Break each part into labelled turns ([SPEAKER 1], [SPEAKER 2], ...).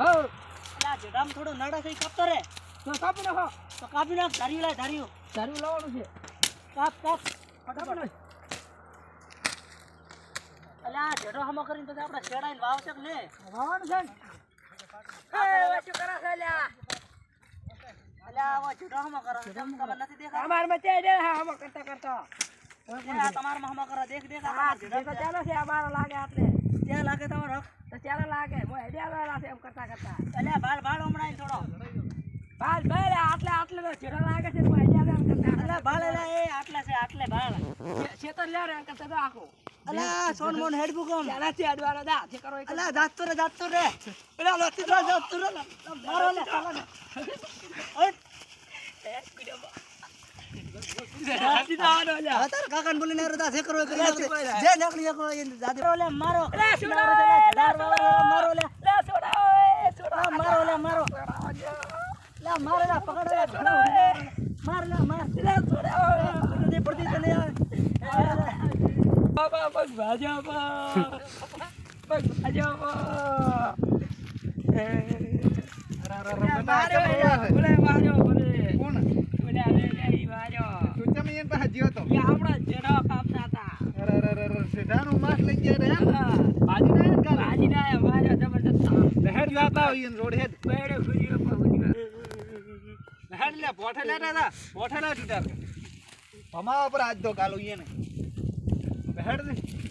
[SPEAKER 1] હો
[SPEAKER 2] અલા જેડામાં થોડો નડા થઈ કાપતો રે
[SPEAKER 1] તો કાપી નાખો.
[SPEAKER 2] તો કાપી નાખ ધાર્યું લાય ધાર્યું.
[SPEAKER 1] તારું લાવવાનું છે.
[SPEAKER 2] કાપ કાપ. ફટાફટ. અલા જેડો હમો કરીને પછી આપણે વાવશે કે ને?
[SPEAKER 1] વાવવાનું છે ને.
[SPEAKER 2] એ શું કરે છે અલ્યા અલ્યા આવો જેડો હમો કરો ખબર નથી દેખાતું.
[SPEAKER 1] અમાર મચે દે હા કરતા કરતા.
[SPEAKER 2] એ આ કરો દેખ દેખ આ
[SPEAKER 1] હા ચાલો છે અમારો લાગે આટલે
[SPEAKER 2] ત્યાં લાગે તમારો.
[SPEAKER 1] તો ચાલો લાગે મોય હેડ્યા છે એમ કરતા કરતા.
[SPEAKER 2] અલ્યા બાળ બાળ હમણાં થોડો.
[SPEAKER 1] બાલ ભાઈ આટલે આટલે તો છેડો લાગે છે મોય હેડ્યા એમ કરતા
[SPEAKER 2] અલ્યા બાળ અલ્યા એ આટલે છે આટલે બાળ
[SPEAKER 1] છેતર લે રે કરતા તો આખો.
[SPEAKER 2] અલ્યા સોન મોન હેડ બુકમ
[SPEAKER 1] ચાલા છે અડવાનો દા જે કરો.
[SPEAKER 2] અલ્યા જાત રે જાત રે. પેલા નથી તો રે. મારો લે ચાલો ને ઓય
[SPEAKER 1] રાતી તો આવવાનો લ્યા.
[SPEAKER 2] હવે તારા કાકાને બોલીને હારું તા જે કરો કરી
[SPEAKER 1] ના.
[SPEAKER 2] જે નીકળી શકો એ જાતે મારો લે મારો
[SPEAKER 1] શું
[SPEAKER 2] મારો
[SPEAKER 1] ના?
[SPEAKER 2] લે, લે, મારો
[SPEAKER 1] છોડાવો.
[SPEAKER 2] આ મારો લે મારો લે મારો લે પકડ લે લે. માર લે માર
[SPEAKER 1] લે છોડાવો.
[SPEAKER 2] પડતી પડતી તને આવે. લે, લે.
[SPEAKER 1] બાબા, પગ ભાજપા. પગ ભાજપા. એ. અરે, મારો ભૈયા, ભલે માર્યો, ભલે. ભલે, અરે, લે, ઈ માર્યો. તો આપણા જેડા પાપતા હતા. હા. ભાજી ના આયા, માર્યો જબરજસ્ત. બેડે લે પણ ફૂર્યો.
[SPEAKER 3] પાજી નાખું તમારા
[SPEAKER 1] પર
[SPEAKER 3] આજ
[SPEAKER 1] તો
[SPEAKER 3] કાલો
[SPEAKER 1] કચ્ચું ભાજી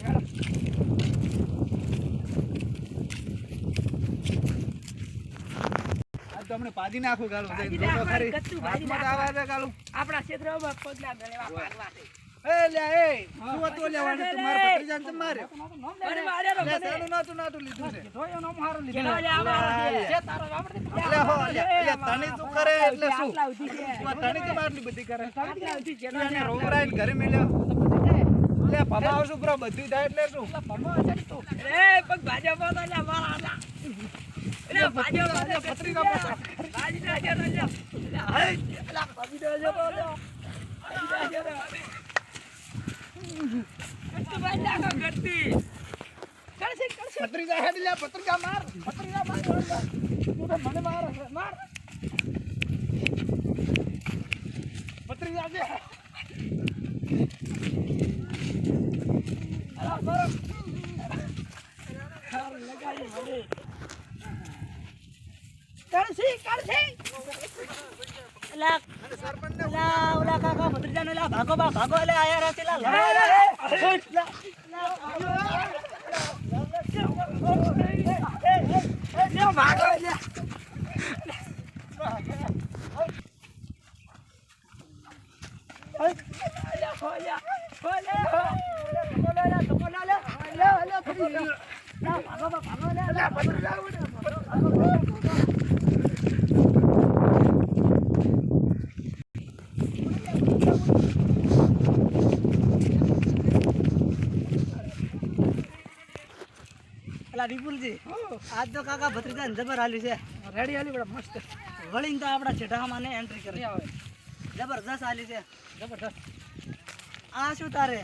[SPEAKER 3] હાથમાં તો આવે છે ગાલું
[SPEAKER 1] આપણા ક્ષેત્રમાં પગલા મેળવા પાડવા છે.
[SPEAKER 3] એ લે એ શું લેવાનું તું મારા ભત્રીજાને કેમ માર્યો.
[SPEAKER 1] મને માર્યો તો
[SPEAKER 3] લે
[SPEAKER 1] મને.
[SPEAKER 3] સાનું નાતું નાતું લીધું છે.
[SPEAKER 1] કેનો લે મારો લીધો.
[SPEAKER 3] લે.
[SPEAKER 1] છે તારો આપણે
[SPEAKER 3] લે હો, લે, તને શું કરે એટલે શું?
[SPEAKER 1] છે.
[SPEAKER 3] તું તને બધી કરે?
[SPEAKER 1] તણી સુધી છે.
[SPEAKER 3] તું એને ઘરે મેલ્યો. લે ભમા આવશું પ્રો બધું થાય એટલે શું?
[SPEAKER 1] એ પગ ભાજપા તો લે મારા ભાજપા તો લે.
[SPEAKER 3] પત્રિકા હેડ લે પત્રિકા માર પત્રિકા માર. તું મને મારે માર. પત્રિકા દે
[SPEAKER 1] અલા, બરો. હાર લગાડી મને. કરશે, કરશે.
[SPEAKER 2] અલા અલા ઓલા કાકા ભત્રીજાનો લા ભાગો બા ભાગો એટલે આયા રાતે લા
[SPEAKER 1] લે,
[SPEAKER 2] લડાઈ
[SPEAKER 1] લે,
[SPEAKER 2] લે.
[SPEAKER 1] લે. લે, ભાગો, લે. લે, લે. લે.
[SPEAKER 2] લે, લે, લે, લે. લે, લે. લા, ભાગો ભાગો લે, વિપુલજી આજ તો કાકા ભત્રીજાને જબર હાલ્યું છે.
[SPEAKER 1] રેડી હાલી બડા મસ્ત.
[SPEAKER 2] વળીને તો આપણા છેઠામાં ને એન્ટ્રી કરી
[SPEAKER 1] આવે.
[SPEAKER 2] જબરદસ્ત હાલી છે.
[SPEAKER 1] જબરદસ્ત
[SPEAKER 2] આ શું તારે?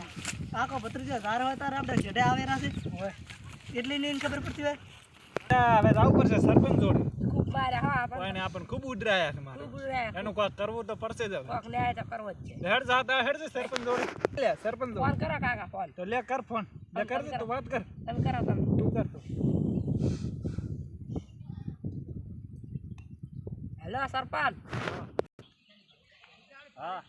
[SPEAKER 2] કાકો ભત્રીજા ધાર હોય તારે આપણે છેડે આવેલા છે? એટલી નહીં ખબર પડતી હોય?
[SPEAKER 3] હવે જવું પડશે સરપંચ જોડે.
[SPEAKER 1] ખૂબ મારે હા પણ
[SPEAKER 3] આપણને ખૂબ ઉડરાયા છે મારે.
[SPEAKER 1] ખૂબ
[SPEAKER 3] એનું કોઈ કરવું તો પડશે જ
[SPEAKER 1] કોક તો કરવો જ છે.
[SPEAKER 3] હેડ જાતા હેડ સરપંચ જોડે. લે સરપંચ
[SPEAKER 1] ફોન કરો કાકા ફોન.
[SPEAKER 3] તો લે કર ફોન. લે કર દે તું વાત કર.
[SPEAKER 1] તમે કરો તમે.
[SPEAKER 3] તું
[SPEAKER 1] હેલો સરપંચ.
[SPEAKER 3] હા.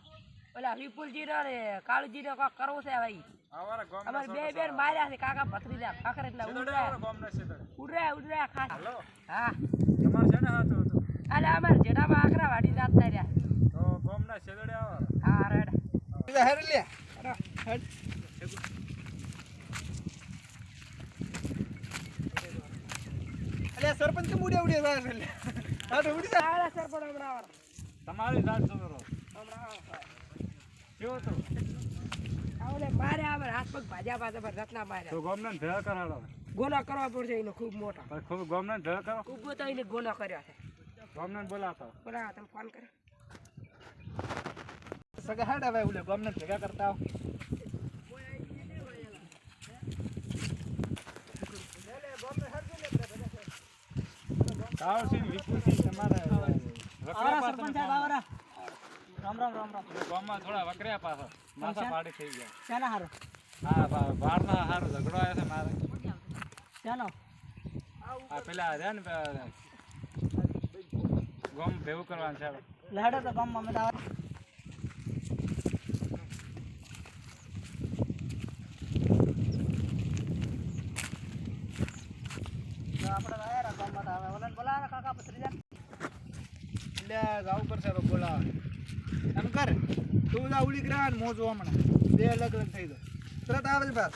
[SPEAKER 1] ઓલા વિપુલજી નો ને કાળુજી નો કોક કરવું છે ભાઈ?
[SPEAKER 3] અમારા
[SPEAKER 1] બે બેન માર્યા છે કાકા ભત્રીજા કાકર એટલે ઉડરા ઉડરા ખાસ
[SPEAKER 3] હેલો.
[SPEAKER 1] હા.
[SPEAKER 3] તમારે છે ને હાથું હતું?
[SPEAKER 1] અરે અમારે જેડામાં આકરા વાડી જાત ના રહ્યા.
[SPEAKER 3] તો ગામના છેદડે આવો.
[SPEAKER 1] હા રેડ.
[SPEAKER 3] હેડ લે. હેડ. અલે સરપંચ કેમ ઉડે ઉડ્યા જાય છે લે. હા તો ઉડી જાય
[SPEAKER 1] આલા સરપંચ હમણાં આવો.
[SPEAKER 3] તમારી જાત જોરો
[SPEAKER 1] હમણાં આવો.
[SPEAKER 3] કેવો તો
[SPEAKER 1] આવલે મારે માર્યા હાથ પગ ભાજ્યા પાસે પર રત્ના મારે.
[SPEAKER 3] તો ગામના ભેળા કરાડો.
[SPEAKER 1] ગોલા કરવા પડશે એનો ખૂબ મોટા.
[SPEAKER 3] ખૂબ ગામના ધળ કરો.
[SPEAKER 1] ખૂબ તો એને ગોલા કર્યા છે.
[SPEAKER 3] ગામના બોલાતો
[SPEAKER 1] બોલા તમે ફોન કરો.
[SPEAKER 3] સગા હેડ હવે ઉલે ગામના ભેગા કરતા આવો. કાળુસિંહ, વિપુલસિંહ તમારે
[SPEAKER 2] આવરા પાસે રામ રામ રામ રામ.
[SPEAKER 3] ગામમાં થોડા વકર્યા પાછા માથા પાડી થઈ ગયા.
[SPEAKER 2] શાના હારું?
[SPEAKER 3] હા બા- બહારના હારો ઝઘડો આવ્યો છે મારે.
[SPEAKER 2] શાનો?
[SPEAKER 3] આ પેલા રહ્યા ને ગોમ ભેગું કરવાનું છે.
[SPEAKER 2] લાડો તો ગામમાં તો આવે તો આપણે આયા ગામમાં તો આવે
[SPEAKER 3] એટલે જાવું પડશે હવે બોલાવા. એમ કર તું જા ઉડી ગ્રા ને મોજો હમણાં. બે અલગ અલગ થઈ જાય. તરત આવે પાછ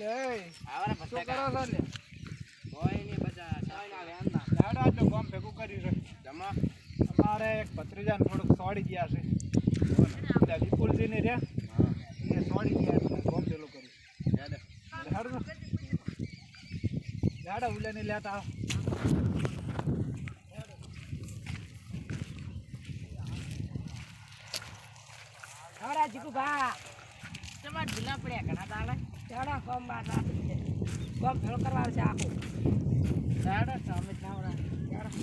[SPEAKER 3] લે શું કરો ના? લે લાડો આટલું ગોમ ભેગું કર્યું છે. અમારે એક ભત્રીજાને થોડુંક સોડી ગયા છે. પેલા વિપુલજીને રહ્યા. એ સોડી ગયા એટલે ગામ પેલું કર્યું હારું ને? લાડો ઉલેને લેતા. આવો
[SPEAKER 2] આવરા જીકુ બા તમાર ઢીલા પડ્યા ઘણા દાડા. ચાડા કોમ બાદ કોમ ભેળો કરવા છે આખો. ચાડા સામે ચાવડા ચાડા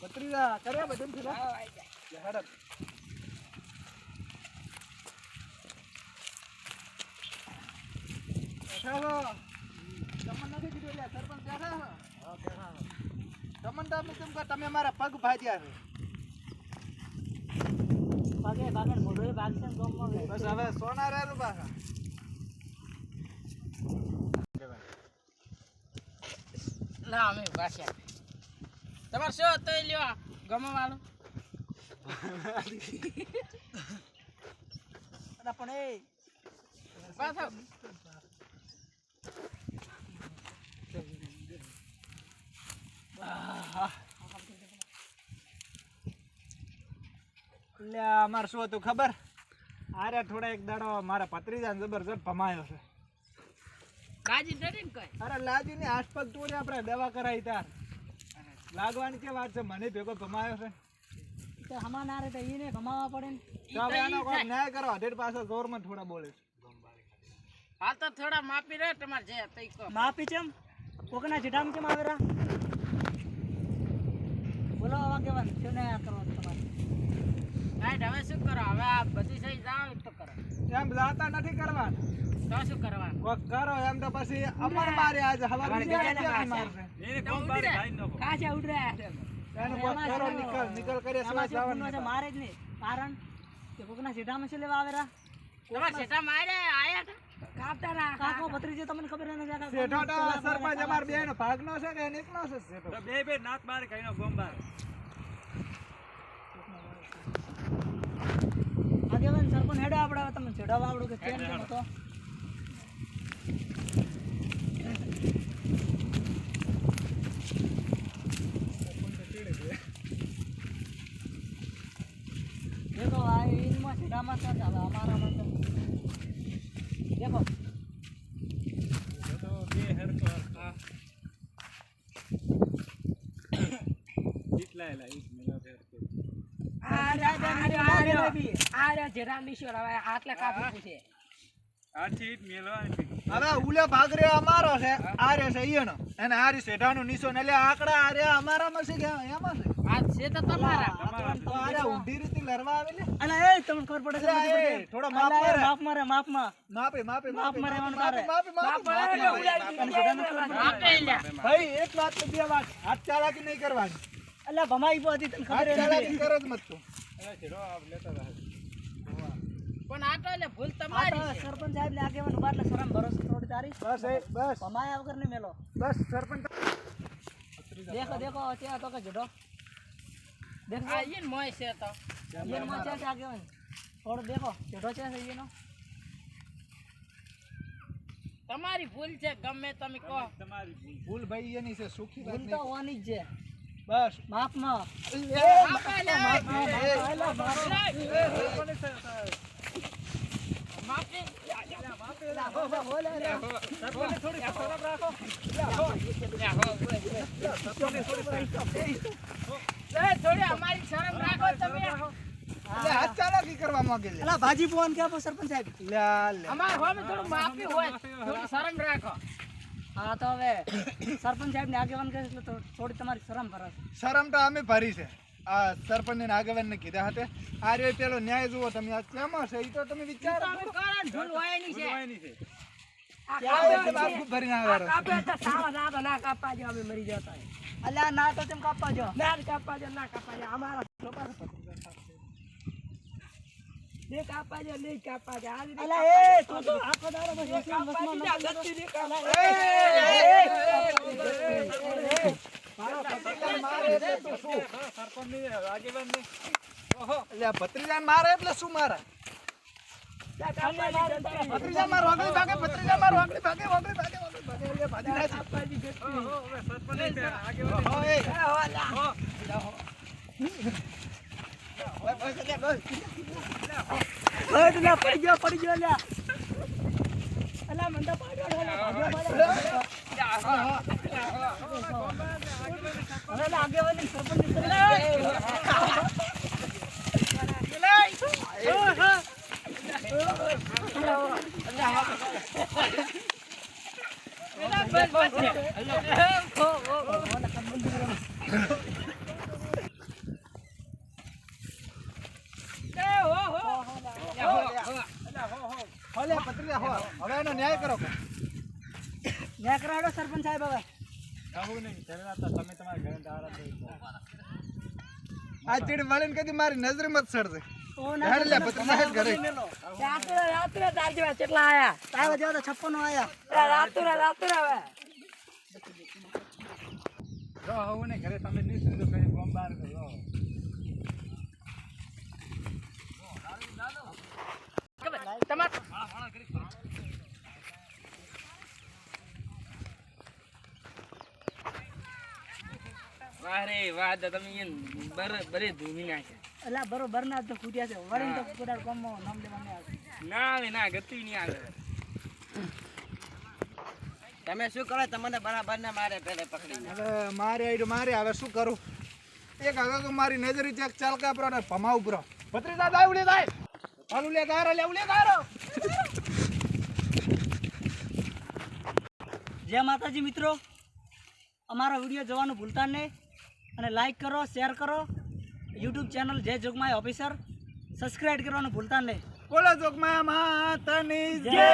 [SPEAKER 3] ભત્રીજા કર્યા બધું પેલા હા હાડો. બેઠા છો? તમને નથી કીધું લ્યા, સરપંચ બેઠા છો? તમને તો અમે કેમ કહો, તમે મારા પગ ભાજ્યા છે. બસ હવે સોના રહેલું પાછા.
[SPEAKER 2] ના અમે ભાષ્યા તમારે શું એ લ્યો ગમો વાળો પણ એ પાછો
[SPEAKER 3] એટલે અમારે શું હતું ખબર? આરે થોડા એક દાડો મારા પત્રીજાને જબરજસ્ત ભમાયો છે.
[SPEAKER 2] કાજી ડરી કઈ.
[SPEAKER 3] અરે લાજી ની આસપાસ તોડે આપણે દવા કરાવી તાર. લાગવાની કે વાત છે? મને ભેગો ભમાયો છે.
[SPEAKER 2] તો હમા ના રે તો કમાવા પડે ને.
[SPEAKER 3] હવે આનો કોઈ ન્યાય કરો અઢેડ પાસે જોરમાં થોડા બોલે.
[SPEAKER 2] હા તો થોડા માપી રે તમારે જે તઈ માપી ચમ? કોકના જીડામ કેમ આવેરા બોલો આવા કેવાનું શું ને કરવાનું તમારે. રાઈટ હવે શું કરો? હવે આ બધી સહી જાવ તો કરો.
[SPEAKER 3] એમ જાતા નથી કરવાના.
[SPEAKER 2] તો શું કરવાનું?
[SPEAKER 3] કોક કરો એમ તો પછી અમર મારે આજ હવા બીજા મારશે?
[SPEAKER 2] કાચા ઉડ રહ્યા
[SPEAKER 3] એનું કોક કરો નિકલ નિકલ કરે સિવાય જવાનું
[SPEAKER 2] મારે જ નહીં. કારણ કે કોકના સીટામાં છે લેવા આવેરા તમારા સીટા મારે આયા? ના કાકો ભત્રીજો તમને ખબર નથી કાકા?
[SPEAKER 3] શેઠો તો સરપંચ અમાર બે નો ભાગ નો છે કે એક નો છે શેઠો?
[SPEAKER 2] આગેવાન સરપંચ હેડો આપણે તમને ચડાવવા આવડો કે કેમ કેમ હતો દેખો આ ઇનમાં સીધામાં ચાલે અમારામાં તો. દેખો આ રહ્યા. આ રહ્યા જેરા મિશ્વર હવે આટલા કાપી પૂછે.
[SPEAKER 3] હવે ઉલે ભાગ રે અમારો છે. આ રે છે એને આ રી નીસો ને એટલે આકડા આ રે અમારામાં છે કે એમાં છે?
[SPEAKER 2] આ છે તો તમારા.
[SPEAKER 3] તો આ રીતે લડવા આવે ને?
[SPEAKER 2] અલા એ તમને ખબર પડે
[SPEAKER 3] એ, થોડો માપ મારે.
[SPEAKER 2] માફ મારે માપમાં
[SPEAKER 3] માપે માપે માફ
[SPEAKER 2] મારે
[SPEAKER 3] માપે માપે. ભાઈ એક વાત તો બે વાત. હાથ ચાલાકી નહીં કરવાની?
[SPEAKER 2] અલા ભમાઈ પો હતી તને
[SPEAKER 3] હાથ ચાલાકી કરો જ મત તું?
[SPEAKER 2] પણ આ તો એટલે ભૂલ તમારી સરપંચ સાહેબ ને આગેવાન ઊભા એટલે શરમ ભરોસો થોડી તારી.
[SPEAKER 3] બસ એ બસ.
[SPEAKER 2] ભમાયા વગર ને મેલો.
[SPEAKER 3] બસ સરપંચ.
[SPEAKER 2] દેખો દેખો અત્યારે તો કે જડો દેખો આ ઈન મોય છે તો. ઈન મોય છે આગે હોય થોડો દેખો છોટો છે છે ઈનો. તમારી ભૂલ છે ગમે તમે કહો.
[SPEAKER 3] તમારી ભૂલ. ભાઈ એની છે સુખી વાત
[SPEAKER 2] ભૂલ તો
[SPEAKER 3] નહીં.
[SPEAKER 2] હોવાની જ છે.
[SPEAKER 3] બસ.
[SPEAKER 2] માપમાં થોડી અમારી માફ રાખો માફ
[SPEAKER 3] એટલે માફ
[SPEAKER 2] અલા ભાજી ફોન કે આપો સરપંચ સાહેબ
[SPEAKER 1] થોડું માફી હોય શરમ
[SPEAKER 2] હા, તો હવે સરપંચ સાહેબ ને આગેવાન કરે એટલે થોડી તમારી શરમ ભરાશે.
[SPEAKER 3] શરમ તો અમે ભરી છે. આ સરપંચ ને આગેવાન ને કીધા હતા આ રે પેલો ન્યાય જુઓ તમે આ કેમાં છે એ તો તમે વિચારો
[SPEAKER 1] કાપે
[SPEAKER 3] છે બાપુ ભરીને આવ્યા રહો.
[SPEAKER 1] કાપે તો સાવા ના તો ના કાપવા જો અમે મરી જતા
[SPEAKER 2] અલ્યા ના તો તેમ કાપવા જો
[SPEAKER 1] ના કાપવા જો ના કાપવા જો અમારા છોકરા ને કાપવા જો નહીં કાપવા જો આ રીતે
[SPEAKER 2] અલા એ તું તો આખો દાડો બસ વસમાં
[SPEAKER 1] કાપવા
[SPEAKER 2] વસમાં
[SPEAKER 1] દીધા, ગતિ નહીં કાપવા.
[SPEAKER 3] એટલે ભત્રીજાને મારે એટલે શું મારે ભત્રીજા માર વાગડી ભાગે ભત્રીજા માર વાગડી ભાગે વાગડી ભાગે વાગડી ભાગે એટલે ભાજી ના છે. ઓહો, એ. બસ, બસ, એટલે બસ.
[SPEAKER 2] ઓય તું પડી ગયો પડી ગયો લ્યા અલા મંદા પાડ્યો લે ભાગ્યો પાડ્યો હવે લા આગેવાની સરપંચની સરપંચ
[SPEAKER 3] હો, લે, ભત્રીજા, હો. હવે એનો ન્યાય કરો
[SPEAKER 2] ન્યા કરાડો સરપંચ સાહેબ હવે
[SPEAKER 3] આ ચીડ મળીને કદી મારી નજરે મત સડશે ઘરે.
[SPEAKER 1] રાત્રે રાત્રે કેટલા આયા
[SPEAKER 2] છપ્પન આયા
[SPEAKER 1] રાત્રે રાત્રે હવે
[SPEAKER 3] ઘરે તમે નિશ્ચિત કરી બોમ્બ બહાર કરો
[SPEAKER 1] તમાર
[SPEAKER 4] વારે વાહ તમે ઈયન બર ધૂમી નાખ્યા
[SPEAKER 2] અલા બરોબર ના જ તો ફૂટ્યા છે. વળીને તો કોદાળ નામ
[SPEAKER 4] ના આવે ના ગતું નહીં આવે.
[SPEAKER 1] તમે શું કરો? તમને બરાબર ને મારે પેલે પકડી
[SPEAKER 3] હવે મારે આઈડો મારે. હવે શું કરું? એક હવે તો મારી નજરી ચેક ચાલકા પર ને ભમા ઉપરો. ભત્રી દાદા આવડે દાય હાલું લે ગારો લે ઉલે ગારો
[SPEAKER 2] જય માતાજી મિત્રો. અમારો વીડિયો જોવાનું ભૂલતા નહીં. અને લાઈક કરો શેર કરો. યુટ્યુબ ચેનલ જય જોગમાય ઓફિસર સબસ્ક્રાઇબ કરવાનું ભૂલતા નહીં.
[SPEAKER 3] બોલો જોગમાય માતાની. જય.